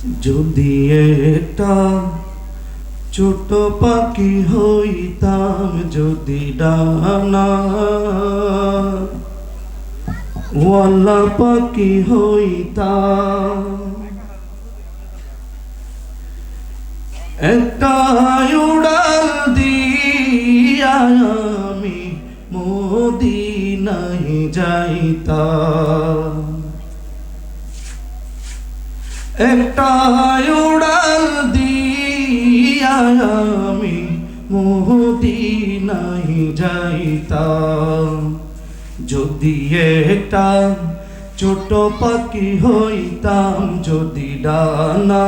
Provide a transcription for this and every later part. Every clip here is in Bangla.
যদি একটা ছোট পাখি হইতাম, যদি ডানা ওয়ালা পাখি হইতাম, একটা উড়াল দিয়া আমি মদিনায় যাইতাম। একটা উড়াল দিয়া আমি মদিনায় যাইতাম। যদি একটা ছোট পাখি হইতাম, যদি ডানা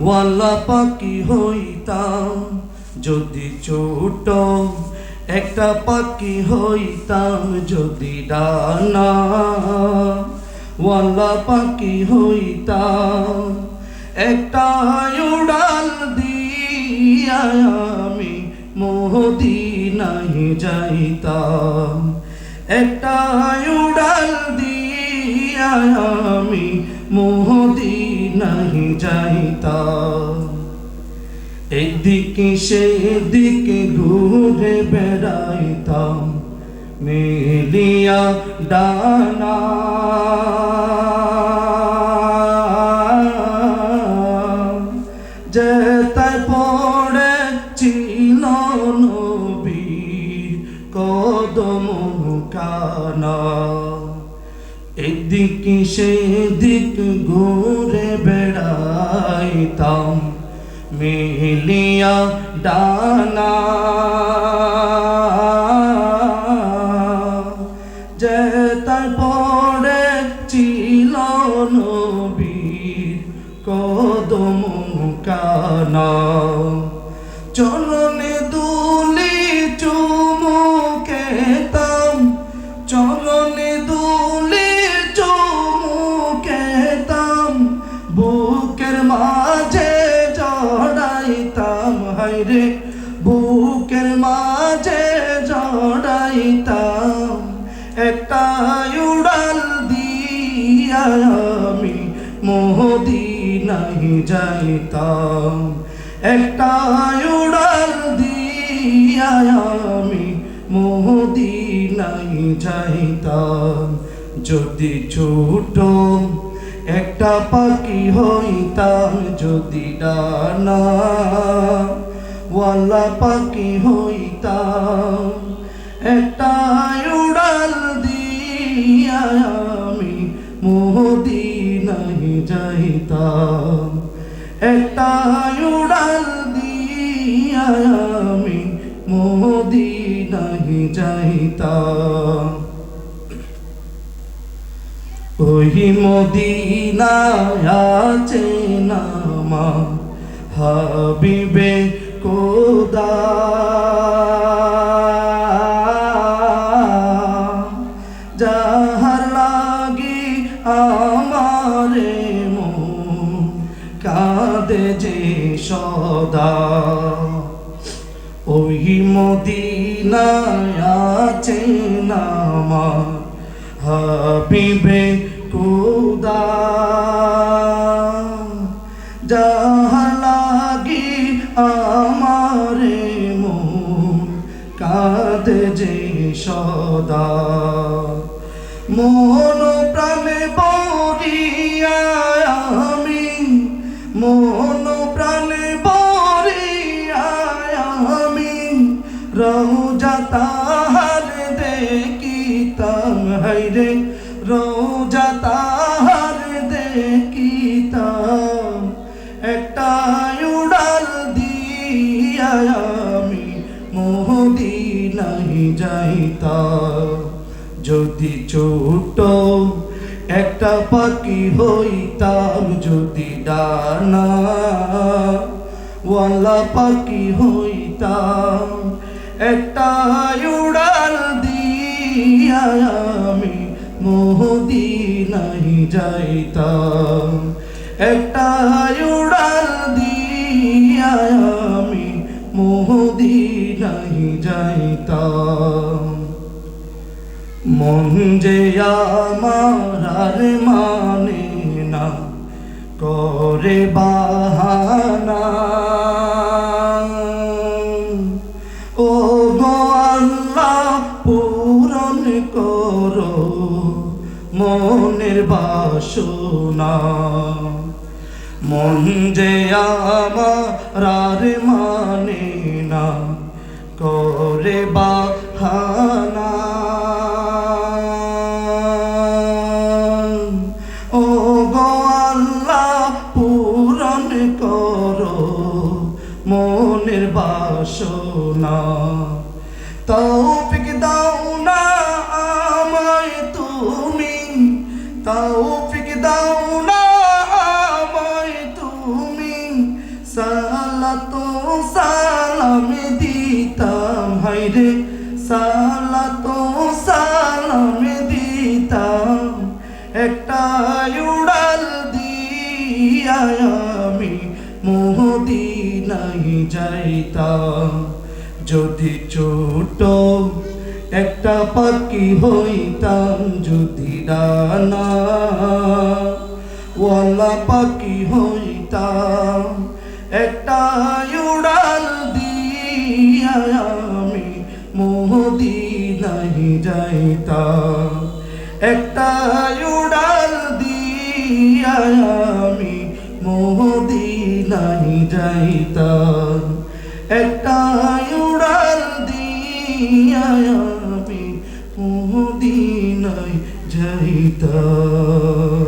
ওয়ালা পাখি হইতাম, যদি ছোট একটা পাখি হইতাম, যদি ডানা ওয়ালা পাখি হইতাম একটা উড়াল দিয়া আমি মদিনায় যাইতাম। একটা উড়াল দিয়া আমি মদিনায় যাইতাম। এদিকে সেদিকে ঘুরে বেড়াইতাম মেলিয়া ডানা। যেতায় পড়ে ছিল নবী কদম কানা। এদিকে সেদিক ঘুরে বেড়াইতাম মেলিয়া ডানা। যেতায় পড়ে ছিল নবীর কদম কানা। চলনে দুলি চুমুকেতাম চলনে দুলি চুমুকেতাম বুকের মাঝে জড়াইতাম হাইরে বুকের মাঝে মদিনায় যাইতাম। একটা উড়াল দিয়া আমি মদিনায় যাইতাম। যদি ছোট একটা পাখি হইতাম, যদি ডানা ওয়ালা পাখি হইতাম। একটা উড়াল দিয়া আমি মদিনায় যাইতাম। একটা উড়াল দিয়া আমি মদিনায় যাইতাম। ওই মদিনায় আছে নামা হাবিবে কোদা সদা। ওই মদিনায় আছে নামা হাবিবে কুদা যাহা লাগি আমারে মন কাঁদে যে সদা। মন প্রাণে বরিয়া আমি, মন দেখিতাম একটা উড়াল দিয়া আমি মদিনায় যাইতাম। যদি ছোট একটা পাখি হইতাম, যদি ডানা ওয়ালা পাখি হইতাম একটা উড়াল দিয়া আমি মদিনায় যাইতাম। একটা উড়াল দিয়া আমি মদিনায় যাইতাম। মন যে আমার আর মানে না, করে বাহানা। বাসনা। মন যে আমার মানে না, করে বাহানা। ও গো আল্লাহ, পূরণ করো মনের বাসনা। তৌফিক তৌফিক দাও না আমায় তুমি। সালাত সালাম দিতাম হাইরে সালাত সালাম দিতাম একটা উড়াল দিয়া আমি মোহদিনাই যাইতাম। যদি ছোট একটা পাখি হইতাম যদি ডানা। ওয়ালা পাখি হইতাম, একটা উড়াল দিয়া আমি মোহদিনাই যাইতাম। একটা উড়াল দিয়া আমি মোহদিনাই যাইতাম। একটা উড়াল দিয়া আমি মোহদিনাই যাইতাম